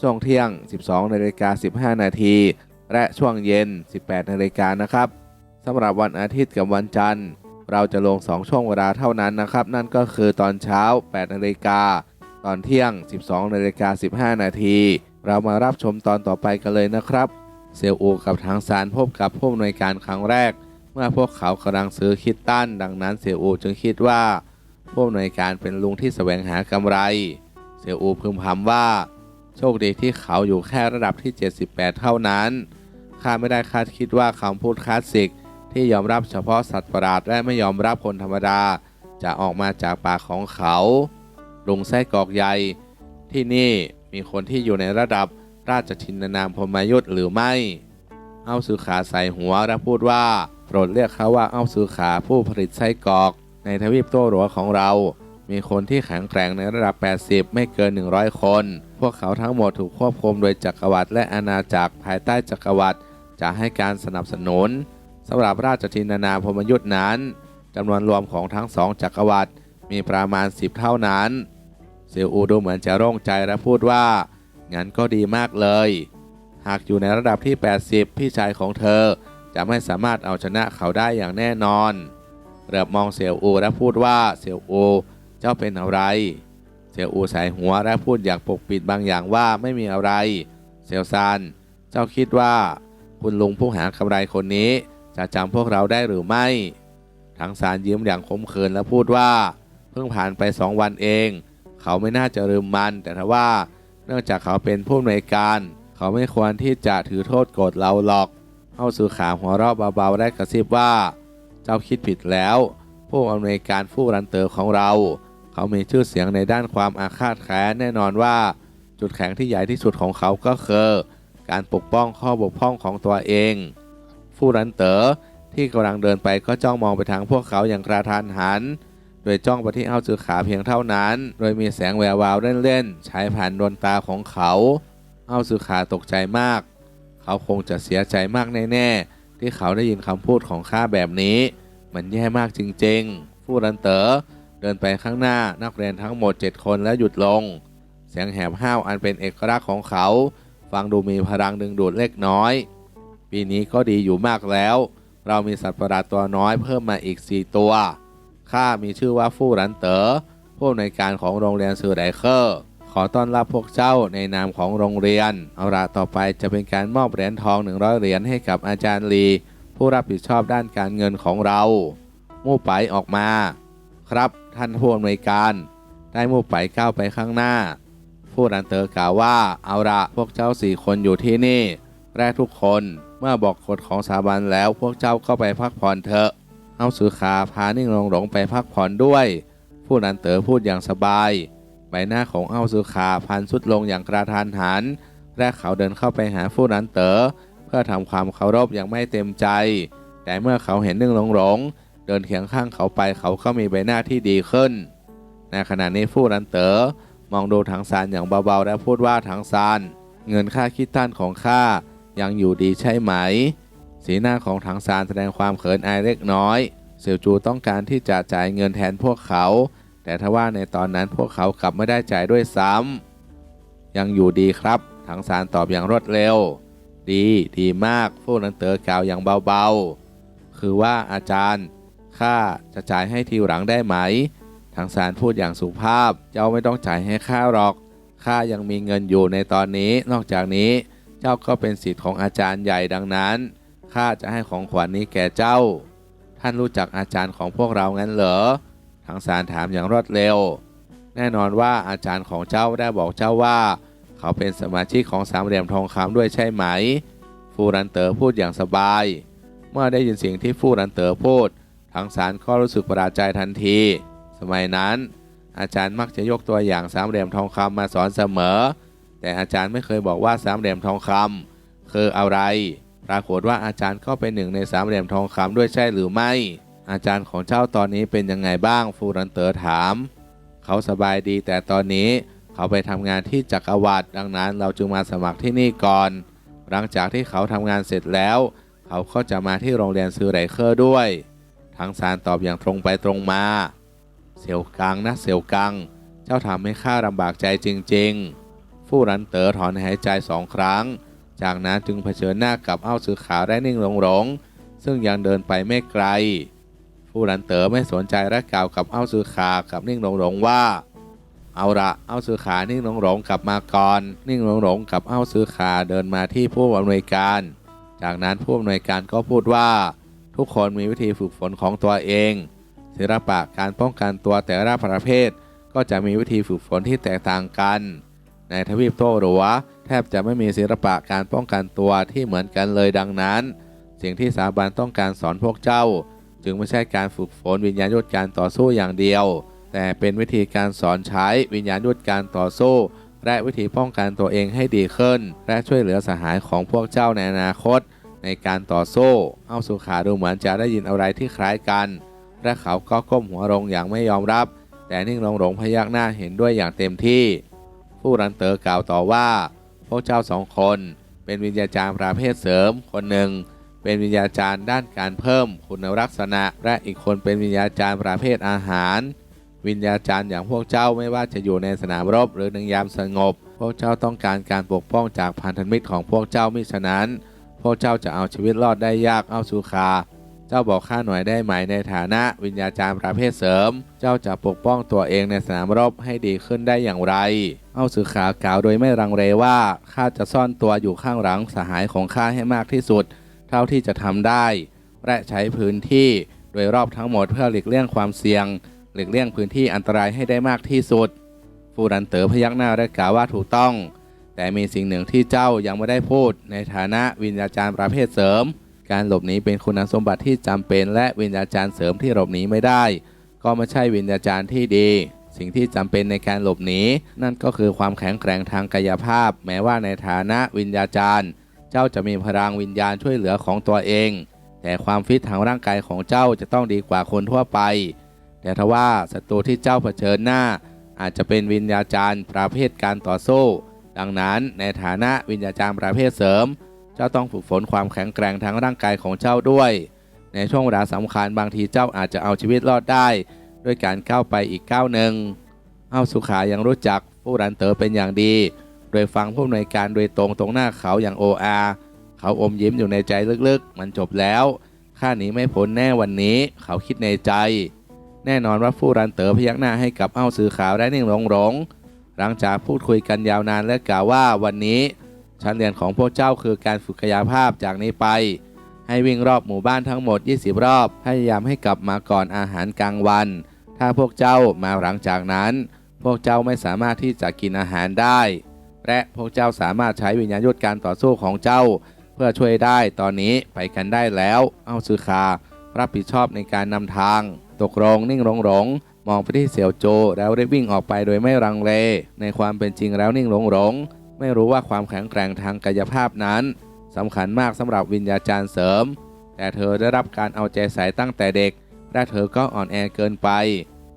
ช่วงเที่ยง 12นาฬิกา15 นาที และช่วงเย็น 18นาฬิกานะครับสำหรับวันอาทิตย์กับวันจันทร์ เราจะลง 2 ช่วงเวลาเท่านั้นนะครับ นั่นก็คือตอนเช้า 8นาฬิกาตอนเที่ยง 12นาฬิกา15 นาที เรามารับชมตอนต่อไปกันเลยนะครับ เซลอูกับทางซานพบกับผู้อำนวยการครั้งแรก เมื่อพวกเขากำลังซื้อคิดตันดังนั้นเซลอูจึงคิดว่าผู้อำนวยการเป็นลุงที่แสวงหากำไร เซลอูพึมพำว่า โชคดีที่เขาอยู่แค่ระดับที่ 78 เท่านั้นข้าไม่ได้คาดคิดว่าคำพูดคลาสสิก ที่ยอมรับเฉพาะสัตว์ประหลาดและไม่ยอมรับคนธรรมดา จะออกมาจากปากของเขาลุงไส้กรอกใหญ่ที่นี่มีคนที่อยู่ในระดับราชชินนามพรหมยุทธหรือไม่ เอาสือขาใส่หัวและพูดว่า โปรดเรียกเขาว่าเอาสือขาผู้ผลิตไส้กรอก ในทวีปโต้หลัวของเรา มีคนที่แข็งแกร่งในระดับ 80 ไม่เกิน 100 คน วกเขาทั้งหมดถูกควบคุมโดยจักรวรรดิและอาณาจักรภายใต้จักรวรรดิจะให้การสนับสนุนสำหรับราชทินนาพมยุทธ์นั้นจำนวนรวมของทั้งสองจักรวรรดิมีประมาณ 10 เท่านั้นเซียวอูดูเหมือนจะโล่งใจและพูดว่างั้นก็ดีมากเลย หากอยู่ในระดับที่ 80 พี่ชายของเธอจะไม่สามารถเอาชนะเขาได้อย่างแน่นอน เรือบมองเสี่ยวอูและพูดว่าเสี่ยวอูเจ้าเป็นอะไร เสี่ยวอูใส่หัวและพูดอย่างปกปิดบางอย่างว่าไม่มีอะไรเสี่ยวซานเจ้าคิดว่า คุณลุงผู้หากำไรคนนี้ จะจำพวกเราได้หรือไม่ ทั้งซานยิ้มอย่างขมขื่นและพูดว่า เพิ่งผ่านไปสองวันเอง เขาไม่น่าจะลืมมัน แต่ทว่า เนื่องจากเขาเป็นผู้อำนวยการ เขาไม่ควรที่จะถือโทษโกรธเราหรอกเอาสื่อขาหัวเราะเบาๆได้กระซิบว่า เจ้าคิดผิดแล้ว ผู้อำนวยการผู้รันเตอร์ของเรา เขามีชื่อเสียงในด้านความอาฆาตแค้นแน่นอนว่า จุดแข็งที่ใหญ่ที่สุดของเขาก็คือ การปกป้องข้อบกพร่องของตัวเองผู้รันเตอร์ที่กำลังเดินไปก็จ้องมองไปทางพวกเขาอย่างกระทันหัน โดยจ้องไปที่เอาจือขาเพียงเท่านั้น โดยมีแสงแวววาวเล่นๆฉายผ่านดวงตาของเขา เอาจือขาตกใจมาก เขาคงจะเสียใจมากแน่ๆที่เขาได้ยินคำพูดของข้าแบบนี้ มันแย่มากจริงๆผู้รันเตอ๋อ เดินไปข้างหน้านักเรียนทั้งหมด 7 คนแล้วหยุดลง เสียงแหบห้าวอันเป็นเอกลักษณ์ของเขา ฟังดูมีพลังดึงดูดเล็กน้อย ปีนี้ก็ดีอยู่มากแล้ว เรามีสัตว์ประหลาดตัวน้อยเพิ่มมาอีก 4 ตัว ข้ามีชื่อว่าฟู่รันเต๋อผู้ในวยการของโรงเรียนซือไดเคอร์ ขอต้อนรับพวกเจ้าในนามของโรงเรียน เอาละต่อไปจะเป็นการมอบเหรียญทอง 100 เหรียญให้กับอาจารย์ลี ผู้รับผิดชอบด้านการเงินของเรา มู่ไปออกมา ครับท่านผู้อำนวยการ ได้มู่งไปก้าวไปข้างหน้า ผู้รันเตอร์กล่าวว่าเอาละพวกเจ้าสี่คนอยู่ที่นี่ แรกทุกคนเมื่อบอกกฎของสถาบันแล้วพวกเจ้าก็ไปพักผ่อนเถอะ เอาสือขาพานิ่งลงหลงไปพักผ่อนด้วย ผู้รันเตอร์พูดอย่างสบาย ใบหน้าของเอาสือขาพันสุดลงอย่างกระทันหันและเขาเดินเข้าไปหาผู้รันเตอร์เพื่อทำความเคารพอย่างไม่เต็มใจ แต่เมื่อเขาเห็นนึ่งหลงหลง เดินเคียงข้างเขาไปเขาก็มีใบหน้าที่ดีขึ้น ในขณะนี้ผู้รันเตอร์มองดูถังซานอย่างเบาๆ และพูดว่าถังซาน เงินค่าคิดท่านของข้ายังอยู่ดีใช่ไหม สีหน้าของถังซานแสดงความเขินอายเล็กน้อยเสี่ยวจูต้องการที่จะจ่ายเงินแทนพวกเขา แต่ทว่าในตอนนั้นพวกเขากลับไม่ได้จ่ายด้วยซ้ำยังอยู่ดีครับ ถังซานตอบอย่างรวดเร็ว ดีดีมากผู้นันเตอร์กล่าวอย่างเบาๆ คือว่าอาจารย์ ข้าจะจ่ายให้ทีหลังได้ไหมถังซานพูดอย่างสุภาพ เจ้าไม่ต้องจ่ายให้ข้าหรอก ข้ายังมีเงินอยู่ในตอนนี้ นอกจากนี้ เจ้าก็เป็นสิทธิ์ของอาจารย์ใหญ่ดังนั้น ข้าจะให้ของขวัญนี้แก่เจ้า ท่านรู้จักอาจารย์ของพวกเรางั้นเหรอ ทางสารถามอย่างรวดเร็ว แน่นอนว่าอาจารย์ของเจ้าได้บอกเจ้าว่า เขาเป็นสมาชิกของสามเหลี่ยมทองคำด้วยใช่ไหม ฟูรันเต๋อพูดอย่างสบาย เมื่อได้ยินเสียงที่ฟูรันเต๋อพูด ทางสารก็รู้สึกประหลาดใจทันที สมัยนั้น อาจารย์มักจะยกตัวอย่างสามเหลี่ยมทองคำมาสอนเสมอ แต่อาจารย์ไม่เคยบอกว่าสามเหลี่ยมทองคำคืออะไร ปรากฏว่าอาจารย์ก็เป็นหนึ่งในสามเหลี่ยมทองคำด้วยใช่หรือไม่ อาจารย์ของเจ้าตอนนี้เป็นยังไงบ้างฟูรันเต๋อถาม เขาสบายดีแต่ตอนนี้เขาไปทำงานที่จักรวรรดิดังนั้นเราจึงมาสมัครที่นี่ก่อน หลังจากที่เขาทำงานเสร็จแล้ว เขาก็จะมาที่โรงเรียนซูไรเคอร์ด้วย ทางสารตอบอย่างตรงไปตรงมา เสี่ยวกังนะเสี่ยวกัง เจ้าทำให้ข้าลำบากใจจริง ๆ ฟู่รันเต๋อถอนหายใจสองครั้ง จากนั้นจึงเผชิญหน้ากับเอ้าสือขาวได้นิ่งลงหลงซึ่งยังเดินไปไม่ไกล ฟู่รันเต๋อไม่สนใจและกล่าวกับเอ้าสือขากับนิ่งลงหลงว่าเอาละเอ้าซื้อขา นิ่งหลงหลงกลับมาก่อน นิ่งหลงหลงกับเอ้าซื้อขาเดินมาที่ผู้อำนวยการ จากนั้นผู้อำนวยการก็พูดว่า ทุกคนมีวิธีฝึกฝนของตัวเอง ศิลปะการป้องกันตัวแต่ละประเภท ก็จะมีวิธีฝึกฝนที่แตกต่างกัน ในทวีปโต้หรัวแทบจะไม่มีศิลปะการป้องกันตัวที่เหมือนกันเลยดังนั้น สิ่งที่สถาบันต้องการสอนพวกเจ้า จึงไม่ใช่การฝึกฝนวิญญาณยุทธการต่อสู้อย่างเดียว แต่เป็นวิธีการสอนใช้วิญญาณยุทธการต่อสู้ และวิธีป้องกันตัวเองให้ดีขึ้น และช่วยเหลือสหายของพวกเจ้าในอนาคต ในการต่อสู้เอาสุขาดูเหมือนจะได้ยินอะไรที่คล้ายกัน และเขาก็ก้มหัวลงอย่างไม่ยอมรับ แต่นิ่งลงหลงพยักหน้าเห็นด้วยอย่างเต็มที่ ผู้รันเตอร์กล่าวต่อว่า พวกเจ้าสองคน เป็นวิญญาจารย์ประเภทเสริม คนหนึ่ง เป็นวิญญาจารย์ด้านการเพิ่มคุณลักษณะ และอีกคนเป็นวิญญาจารย์ประเภทอาหาร วิญญาจารย์อย่างพวกเจ้าไม่ว่าจะอยู่ในสนามรบหรือในยามสงบ พวกเจ้าต้องการการปกป้องจากพันธมิตรของพวกเจ้ามิฉะนั้น พวกเจ้าจะเอาชีวิตรอดได้ยากเอาสุขาเจ้าบอกข้าหน่อยได้ไหมในฐานะวิญญาจารย์ประเภทเสริม เจ้าจะปกป้องตัวเองในสนามรบให้ดีขึ้นได้อย่างไร เอาสือขากล่าวโดยไม่รังเลว่าข้าจะซ่อนตัวอยู่ข้างหลังสหายของข้าให้มากที่สุด เท่าที่จะทำได้ และใช้พื้นที่โดยรอบทั้งหมดเพื่อหลีกเลี่ยงความเสี่ยง หลีกเลี่ยงพื้นที่อันตรายให้ได้มากที่สุด ฟูรันเต๋อพยักหน้าและกล่าวว่าถูกต้อง แต่มีสิ่งหนึ่งที่เจ้ายังไม่ได้พูด ในฐานะวิญญาจารย์ประเภทเสริม การหลบหนีเป็นคุณสมบัติที่จำเป็นและวิญญาจารย์เสริมที่หลบหนีไม่ได้ ก็ไม่ใช่วิญญาจารย์ที่ดี สิ่งที่จำเป็นในการหลบหนีนั่นก็คือความแข็งแกร่งทางกายภาพ แม้ว่าในฐานะวิญญาจารย์ เจ้าจะมีพลังวิญญาณช่วยเหลือของตัวเอง แต่ความฟิตทางร่างกายของเจ้าจะต้องดีกว่าคนทั่วไป แต่ทว่าศัตรูที่เจ้าเผชิญหน้า อาจจะเป็นวิญญาจารย์ประเภทการต่อสู้ ดังนั้นในฐานะวิญญาจารย์ประเภทเสริม เจ้าต้องฝึกฝนความแข็งแกร่งทางร่างกายของเจ้าด้วย ในช่วงเวลาสำคัญบางทีเจ้าอาจจะเอาชีวิตรอดได้ ด้วยการก้าวไปอีกก้าวหนึ่งเอาสุขายังรู้จักผู้รันเตอเป็นอย่างดี โดยฟังผู้อำนวยการโดยตรงตรงหน้าเขาอย่างโออาเขาอมยิ้มอยู่ในใจลึกๆ มันจบแล้วข้าหนีไม่พ้นแน่วันนี้ เขาคิดในใจ แน่นอนว่าผู้รันเตอพยักหน้าให้กับเอ้าสื่อขาวได้นิ่งหลงหลง หลังจากพูดคุยกันยาวนานและกล่าวว่าวันนี้ชั้นเรียนของพวกเจ้าคือการฝึกกายภาพจากนี้ไป ให้วิ่งรอบหมู่บ้านทั้งหมด 20 รอบ พยายามให้กลับมาก่อนอาหารกลางวัน ถ้าพวกเจ้ามาหลังจากนั้น พวกเจ้าไม่สามารถที่จะกินอาหารได้ และพวกเจ้าสามารถใช้วิญญาณยุทธการต่อสู้ของเจ้า เพื่อช่วยได้ตอนนี้ไปกันได้แล้ว เอาซือคารับผิดชอบในการนำทาง ตกลงนิ่งหลงหลง มองไปที่เสี่ยวโจแล้วได้วิ่งออกไปโดยไม่รังเล ในความเป็นจริงแล้วนิ่งหลงหลงไม่รู้ว่าความแข็งแกร่งทางกายภาพนั้นสำคัญมากสำหรับวิญญาจารย์เสริม แต่เธอได้รับการเอาใจใส่ตั้งแต่เด็ก และเธอก็อ่อนแอเกินไป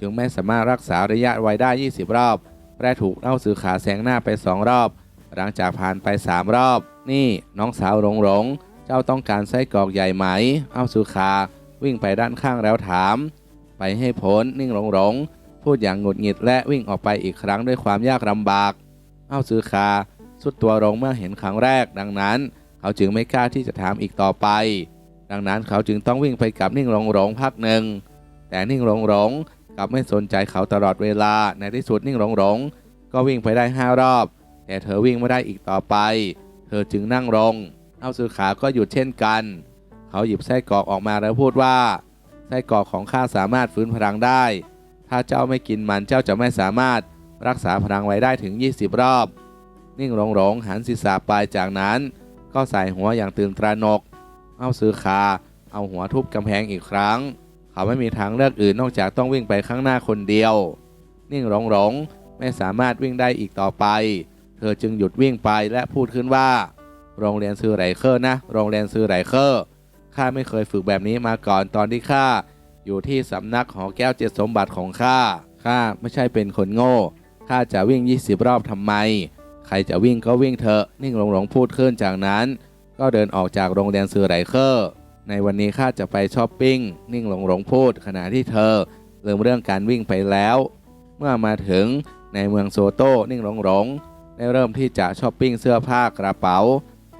จึงไม่สามารถรักษาระยะไว้ได้ 20 รอบ และถูกเล่าสือขาแซงหน้าไป 2 รอบ หลังจากผ่านไป 3 รอบ นี่น้องสาวหลงหลง เจ้าต้องการไส้กรอกใหญ่ไหม เอาสือขาวิ่งไปด้านข้างแล้วถาม ไปให้พ้นนิ่งหลงหลงพูดอย่างหงุดหงิดและวิ่งออกไปอีกครั้งด้วยความยากลำบาก เอาสือขาสุดตัวลงเมื่อเห็นครั้งแรก ดังนั้น เขาจึงไม่กล้าที่จะถามอีกต่อไป ดังนั้นเขาจึงต้องวิ่งไปกับนิ่งหลงหลงพักหนึ่ง แต่นิ่งหลงหลงกลับไม่สนใจเขาตลอดเวลาในที่สุดนิ่งหลงหลงก็วิ่งไปได้ห้ารอบ แต่เธอวิ่งไม่ได้อีกต่อไป เธอจึงนั่งลง เอาสือขาก็หยุดเช่นกัน เขาหยิบไส้กรอกออกมาแล้วพูดว่า ไส้กรอกของข้าสามารถฟื้นพลังได้ ถ้าเจ้าไม่กินมันเจ้าจะไม่สามารถรักษาพลังไว้ได้ถึง 20 รอบ นิ่งหลงหลงหันศีรษะไปจากนั้น ก็ใส่หัวอย่างตื่นตระหนก เอาซื้อคา เอาหัวทุบกำแพงอีกครั้ง เขาไม่มีทางเลือกอื่นนอกจากต้องวิ่งไปข้างหน้าคนเดียว นิ่งหลงหลงไม่สามารถวิ่งได้อีกต่อไป เธอจึงหยุดวิ่งไปและพูดขึ้นว่า โรงเรียนซื้อไรเคอร์นะ โรงเรียนซื้อไรเคอร์ ข้าไม่เคยฝึกแบบนี้มาก่อนตอนที่ข้าอยู่ที่สำนักหอแก้วเจ็ดสมบัติของข้า ข้าไม่ใช่เป็นคนโง่ ข้าจะวิ่ง 20 รอบทำไม ใครจะวิ่งก็วิ่งเถอะ นิ่งหลงหลงพูดขึ้นจากนั้น ก็เดินออกจากโรงเรียนซือไรเคอร์ ในวันนี้ข้าจะไปช้อปปิ้ง นิ่งหลงหลงพูดขณะที่เธอลืมเรื่องการวิ่งไปแล้ว เมื่อมาถึงในเมืองโซโต้นิ่งหลงหลงได้เริ่มที่จะช้อปปิ้งเสื้อผ้ากระเป๋า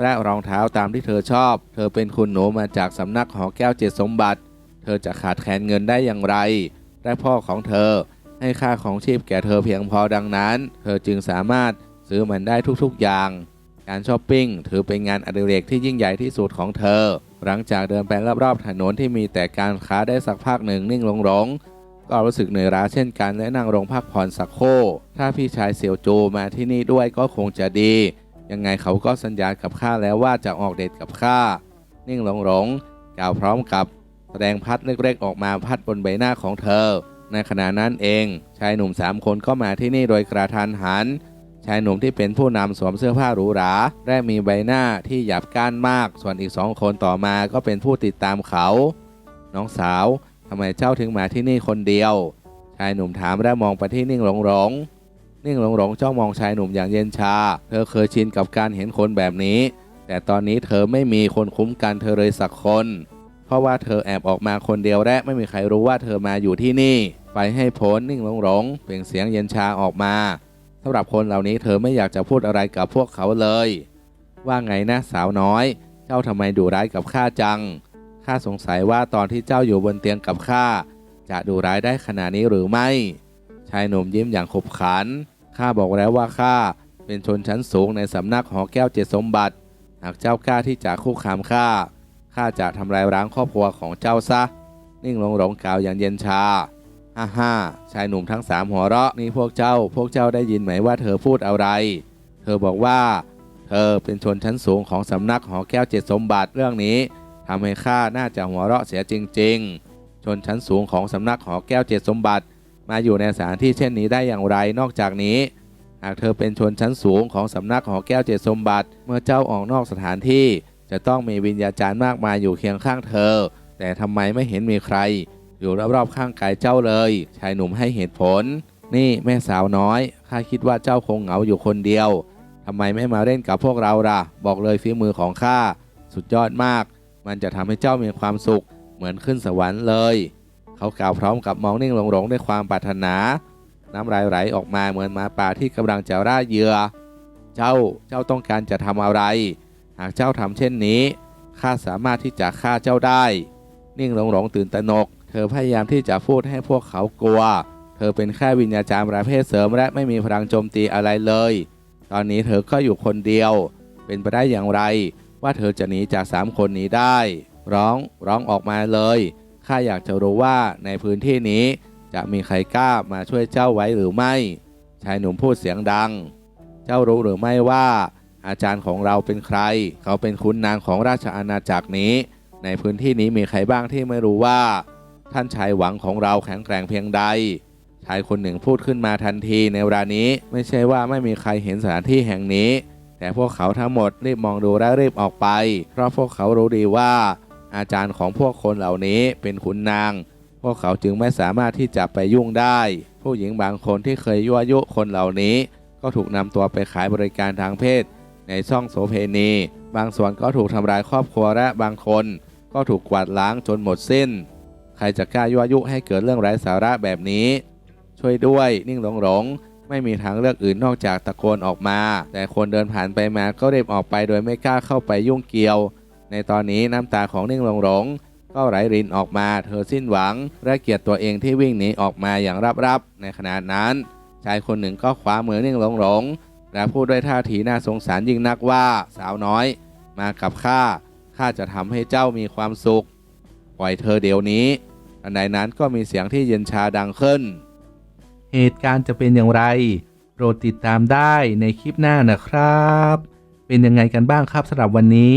และรองเท้าตามที่เธอชอบ เธอเป็นคุณหนูมาจากสำนักหอแก้วเจ็ดสมบัติ เธอจะขาดแคลนเงินได้อย่างไร และพ่อของเธอให้ค่าของชีพแก่เธอเพียงพอดังนั้น เธอจึงสามารถซื้อมันได้ทุกๆอย่าง การช้อปปิ้งถือเป็นงานอดิเรกที่ยิ่งใหญ่ที่สุดของเธอ หลังจากเดินไปรอบๆถนนที่มีแต่การค้าได้สักพักหนึ่งนิ่งหลงหลงก็รู้สึกเหนื่อยล้าเช่นกันและนั่งลงพักผ่อนสักโค ถ้าพี่ชายเสี่ยวโจมาที่นี่ด้วยก็คงจะดี ยังไงเขาก็สัญญากับข้าแล้วว่าจะออกเดทกับข้านิ่งหลงหลงกล่าวพร้อมกับแสดงพัดเล็กๆออกมาพัดบนใบหน้าของเธอ ในขณะนั้นเอง ชายหนุ่มสามคนก็มาที่นี่โดยกระทันหัน ชายหนุ่มที่เป็นผู้นำสวมเสื้อผ้าหรูหราและมีใบหน้าที่หยาบก้านมาก ส่วนอีกสองคนต่อมาก็เป็นผู้ติดตามเขา น้องสาวทำไมเจ้าถึงมาที่นี่คนเดียว ชายหนุ่มถามและมองไปที่นิ่งหลงหลง นิ่งหลงหลงจ้องมองชายหนุ่มอย่างเย็นชา เธอเคยชินกับการเห็นคนแบบนี้ แต่ตอนนี้เธอไม่มีคนคุ้มกันเธอเลยสักคน เพราะว่าเธอแอบออกมาคนเดียวและไม่มีใครรู้ว่าเธอมาอยู่ที่นี่ ไปให้พ้นนิ่งหลงหลงเปล่งเสียงเย็นชาออกมาสำหรับคนเหล่านี้เธอไม่อยากจะพูดอะไรกับพวกเขาเลย ว่าไงนะสาวน้อย เจ้าทำไมดุร้ายกับข้าจัง ข้าสงสัยว่าตอนที่เจ้าอยู่บนเตียงกับข้าจะดุร้ายได้ขนาดนี้หรือไม่ ชายหนุ่มยิ้มอย่างขบขัน ข้าบอกแล้วว่าข้าเป็นชนชั้นสูงในสำนักหอแก้วเจ็ดสมบัติ หากเจ้ากล้าที่จะคุกคามข้า ข้าจะทำลายร้างครอบครัวของเจ้าซะ นิ่งลงหลงกล่าวอย่างเย็นชา ฮ่าฮ่าชายหนุ่มทั้งสามหัวเราะนี่พวกเจ้า พวกเจ้าได้ยินไหมว่าเธอพูดอะไร เธอบอกว่า เธอเป็นชนชั้นสูงของสำนักหอแก้วเจ็ดสมบัติเรื่องนี้ทำให้ข้าน่าจะหัวเราะเสียจริง ๆ ชนชั้นสูงของสำนักหอแก้วเจ็ดสมบัติ มาอยู่ในสถานที่เช่นนี้ได้อย่างไรนอกจากนี้ หากเธอเป็นชนชั้นสูงของสำนักหอแก้วเจดสมบัติ เมื่อเจ้าออกนอกสถานที่ จะต้องมีวิญญาจารย์มากมายอยู่เคียงข้างเธอ แต่ทำไมไม่เห็นมีใคร อยู่รอบๆข้างกายเจ้าเลย ชายหนุ่มให้เหตุผล นี่แม่สาวน้อยข้าคิดว่าเจ้าคงเหงาอยู่คนเดียวทำไมไม่มาเล่นกับพวกเราล่ะ บอกเลยฝีมือของข้าสุดยอดมาก มันจะทำให้เจ้ามีความสุขเหมือนขึ้นสวรรค์เลย เขากล่าวพร้อมกับมองนิ่งหลงๆด้วยความปรารถนา น้ำลายไหลออกมาเหมือนหมาป่าที่กำลังจะร่าเหยื่อ เจ้าเจ้าต้องการจะทำอะไร หากเจ้าทำเช่นนี้ข้าสามารถที่จะฆ่าเจ้าได้ นิ่งหลงหลงตื่นตระหนก เธอพยายามที่จะพูดให้พวกเขากลัว เธอเป็นแค่วิญญาจารย์ประเภทเสริมและไม่มีพลังโจมตีอะไรเลย ตอนนี้เธอก็อยู่คนเดียว เป็นไปได้อย่างไร ว่าเธอจะหนีจากสามคนนี้ได้ ร้องร้องออกมาเลย ข้าอยากจะรู้ว่าในพื้นที่นี้จะมีใครกล้ามาช่วยเจ้าไว้หรือไม่ ชายหนุ่มพูดเสียงดัง เจ้ารู้หรือไม่ว่า อาจารย์ของเราเป็นใคร เขาเป็นขุนนางของราชอาณาจักรนี้ ในพื้นที่นี้มีใครบ้างที่ไม่รู้ว่า ท่านชายหวังของเราแข็งแกร่งเพียงใด ชายคนหนึ่งพูดขึ้นมาทันทีในเวลานี้ไม่ใช่ว่าไม่มีใครเห็นสถานที่แห่งนี้ แต่พวกเขาทั้งหมดรีบมองดูและรีบออกไป เพราะพวกเขารู้ดีว่า อาจารย์ของพวกคนเหล่านี้เป็นขุนนาง พวกเขาจึงไม่สามารถที่จะไปยุ่งได้ ผู้หญิงบางคนที่เคยยั่วยุคนเหล่านี้ ก็ถูกนำตัวไปขายบริการทางเพศ ในช่องโสเพณี บางส่วนก็ถูกทำลายครอบครัวและบางคน ก็ถูกกวาดล้างจนหมดสิ้น ใครจะกล้ายั่วยุให้เกิดเรื่องไร้สาระแบบนี้ ช่วยด้วยนิ่งหลงหลงไม่มีทางเลือกอื่นนอกจากตะโกนออกมา แต่คนเดินผ่านไปมาก็รีบออกไปโดยไม่กล้าเข้าไปยุ่งเกี่ยว ในตอนนี้น้ำตาของนิ่งหลงหลงก็ไหลรินออกมา เธอสิ้นหวังและเกลียดตัวเองที่วิ่งหนีออกมาอย่างรับๆในขณะนั้น ชายคนหนึ่งก็คว้ามือนิ่งหลงหลงและพูดด้วยท่าทีน่าสงสารยิ่งนักว่าสาวน้อย มากับข้าข้าจะทำให้เจ้ามีความสุข ปล่อยเธอเดี๋ยวนี้ทันใดนั้นก็มีเสียงที่เย็นชาดังขึ้น เหตุการณ์จะเป็นอย่างไร โปรดติดตามได้ในคลิปหน้านะครับ เป็นยังไงกันบ้างครับสำหรับวันนี้